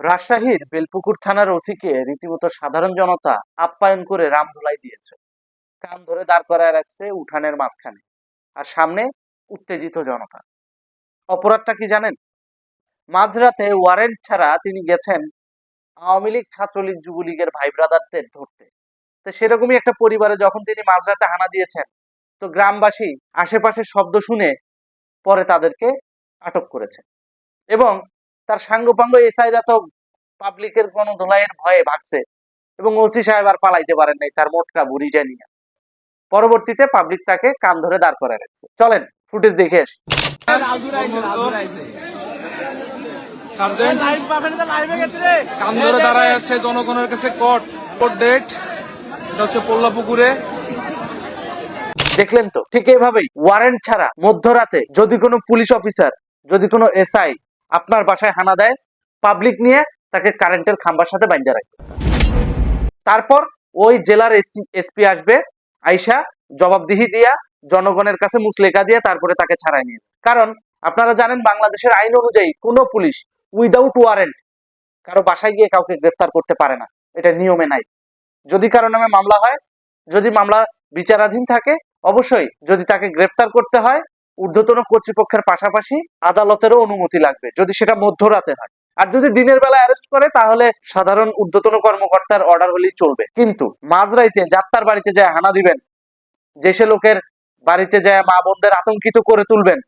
রাজশাহীর বেলপুকুর থানার ওসিকে রীতিমতো সাধারণ জনতা আপ্যায়ন করে রামধুলাই দিয়েছে। কান ধরে দাঁড় করায় রাখছে উঠানের মাঝখানে আর সামনে উত্তেজিত জনতা। অপরাধটা কি জানেন? মাঝরাতে ওয়ারেন্ট ছাড়া তিনি গেছেন আওয়ামী লীগ, ছাত্রলীগ, যুবলীগের ভাই ব্রাদারদের ধরতে। তো সেরকমই একটা পরিবারে যখন তিনি মাঝরাতে হানা দিয়েছেন, তো গ্রামবাসী আশেপাশের শব্দ শুনে পরে তাদেরকে আটক করেছে। এবং তার সাঙ্গপাঙ্গ এসআইরা তো পাবলিকের কোনো ধোলাইয়ের ভয়ে ভাগছে। এবং ওসি সাহেব আর পালাইতে পারেন নাই তার মোটকা বুড়িটা নিয়ে। পরবর্তীতে পাবলিক তাকে কান ধরে দাঁড় করে রাখছে। চলেন ফুটেজ দেখে আসি। কান ধরে দাঁড়ায় আছে জনগণের কাছে কোর্ট কোর্ট ডেট এটা হচ্ছে পোল্লা পুকুরে দেখলেন তো ঠিক এইভাবেই ওয়ারেন্ট ছাড়া মধ্যরাতে যদি কোনো পুলিশ অফিসার যদি কোনো এসআই আপনার বাসায় হানা দেয় পাবলিক নিয়ে তাকে কারেন্টের খাম্বার সাথে বাঁধা রাখবে তারপর ওই জেলার এসপি আসবে, আইসা জবাবদিহি দিয়া, জনগণের কাছে মুসলেখা দিয়ে তারপরে তাকে ছাড়াই নিয়ে কারণ আপনারা জানেন বাংলাদেশের আইন অনুযায়ী কোনো পুলিশ উইদাউট ওয়ারেন্ট কারও বাসায় গিয়ে কাউকে গ্রেফতার করতে পারে না। এটা নিয়মে নাই। যদি কারও নামে মামলা হয়, যদি মামলা বিচারাধীন থাকে, অবশ্যই যদি তাকে গ্রেফতার করতে হয় ঊর্ধ্বতন কর্তৃপক্ষের পাশাপাশি আদালতেরও অনুমতি লাগবে, যদি সেটা মধ্যরাতে হয়। আর যদি দিনের বেলা অ্যারেস্ট করে, তাহলে সাধারণ ঊর্ধ্বতন কর্মকর্তার অর্ডার হলেই চলবে। কিন্তু মাঝরাইতে যাত্রার বাড়িতে যায় হানা দিবেন, যে সে লোকের বাড়িতে যায় মা বোনদের আতঙ্কিত করে তুলবেন,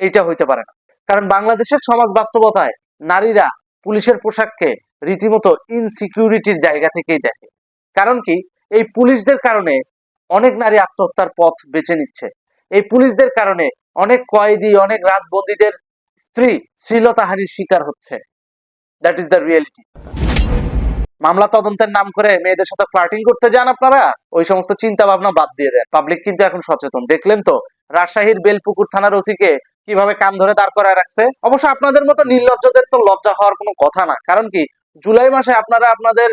এইটা হইতে পারে না। কারণ বাংলাদেশের সমাজ বাস্তবতায় নারীরা পুলিশের পোশাককে রীতিমতো ইনসিকিউরিটির জায়গা থেকেই দেখে। কারণ কি? এই পুলিশদের কারণে অনেক নারী আত্মহত্যার পথ বেছে নিচ্ছে। এই পুলিশদের কারণে অনেক কয়েদি, অনেক রাজবন্দীদের স্ত্রী শ্লীলতাহানির শিকার হচ্ছে। দ্যাট ইজ দ্য রিয়েলিটি মামলা তদন্তের নাম করে মেয়েদের সাথে ফ্লার্টিং করতে যান আপনারা, ওই সমস্ত চিন্তা ভাবনা বাদ দিয়ে দেন। পাবলিক কিন্তু এখন সচেতন। দেখলেন তো, রাজশাহীর বেলপুকুর থানার ওসিকে কীভাবে কান ধরে দাঁড় করায় রাখছে? অবশ্য আপনাদের মতো নির্লজ্জদের তো লজ্জা হওয়ার কোনো কথা না। কারণ কি, জুলাই মাসে আপনারা আপনাদের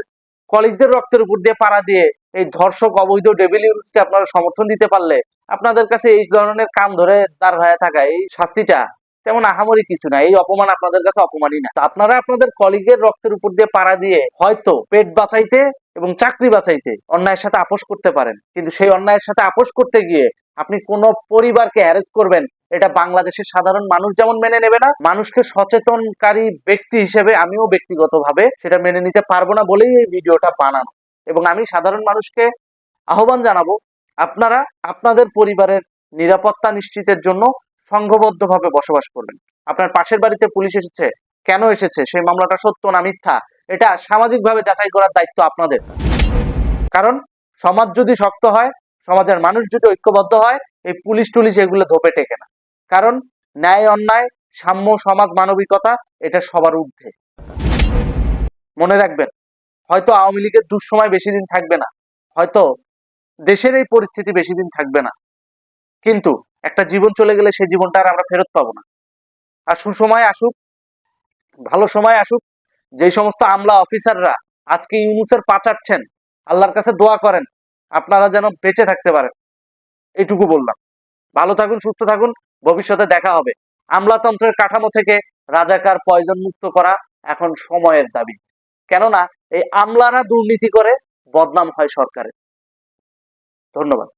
কলিগদের রক্তের উপর দিয়ে পাড়া দিয়ে এই ধর্ষক অবৈধ ডেভিল ইউনুসকে আপনারা সমর্থন দিতে পারলে আপনাদের কাছে এই ধরনের কান ধরে দাঁড় হয়ে থাকা, এই শাস্তিটা তেমন আহামরি কিছু না, এই অপমান আপনাদের কাছে অপমানই না। আপনারা আপনাদের কলিগের রক্তের উপর দিয়ে পাড়া দিয়ে হয়তো পেট বাঁচাইতে এবং চাকরি বাঁচাইতে অন্যায়ের সাথে আপোষ করতে পারেন। কিন্তু সেই অন্যায়ের সাথে আপোষ করতে গিয়ে আপনি কোন পরিবারকে অ্যারেস্ট করবেন, এটা বাংলাদেশের সাধারণ মানুষ যেমন মেনে নেবে না, মানুষকে সচেতনকারী ব্যক্তি হিসেবে আমিও ব্যক্তিগতভাবে সেটা মেনে নিতে পারব না বলেই এই ভিডিওটা বানানো। এবং আমি সাধারণ মানুষকে আহ্বান জানাব, আপনারা আপনাদের পরিবারের নিরাপত্তা নিশ্চিতের জন্য সংঘবদ্ধভাবে বসবাস করবেন। আপনার পাশের বাড়িতে পুলিশ এসেছে, কেন এসেছে? সেই মামলাটা সত্য না মিথ্যা? এটা সামাজিকভাবে যাচাই করার দায়িত্ব আপনাদের। কারণ সমাজ যদি শক্ত হয়, সমাজের মানুষ যদি ঐক্যবদ্ধ হয়, এই পুলিশ টুলিশ এগুলো ধোপে টেকে না। কারণ ন্যায়, অন্যায়, সাম্য, সমাজ, মানবিকতা, এটা সবার ঊর্ধ্বে। মনে রাখবেন হয়তো আওয়ামী লীগের দুঃসময় বেশি দিন থাকবে না। হয়তো দেশের এই পরিস্থিতি বেশি দিন থাকবে না। কিন্তু একটা জীবন চলে গেলে সেই জীবনটা আর আমরা ফেরত পাবো না। আর সুসময় আসুক, ভালো সময় আসুক, যেই সমস্ত আমলা অফিসাররা আজকে ইউনুসের পা চাটছেন, আল্লাহর কাছে দোয়া করেন, আপনারা যেন বেঁচে থাকতে পারেন। এইটুকু বললাম। ভালো থাকুন, সুস্থ থাকুন, ভবিষ্যতে দেখা হবে। আমলাতন্ত্রের কাঠামো থেকে রাজাকার পয়জন মুক্ত করা এখন সময়ের দাবি। কেননা এই আমলারা দুর্নীতি করে বদনাম হয় সরকারের। ধন্যবাদ।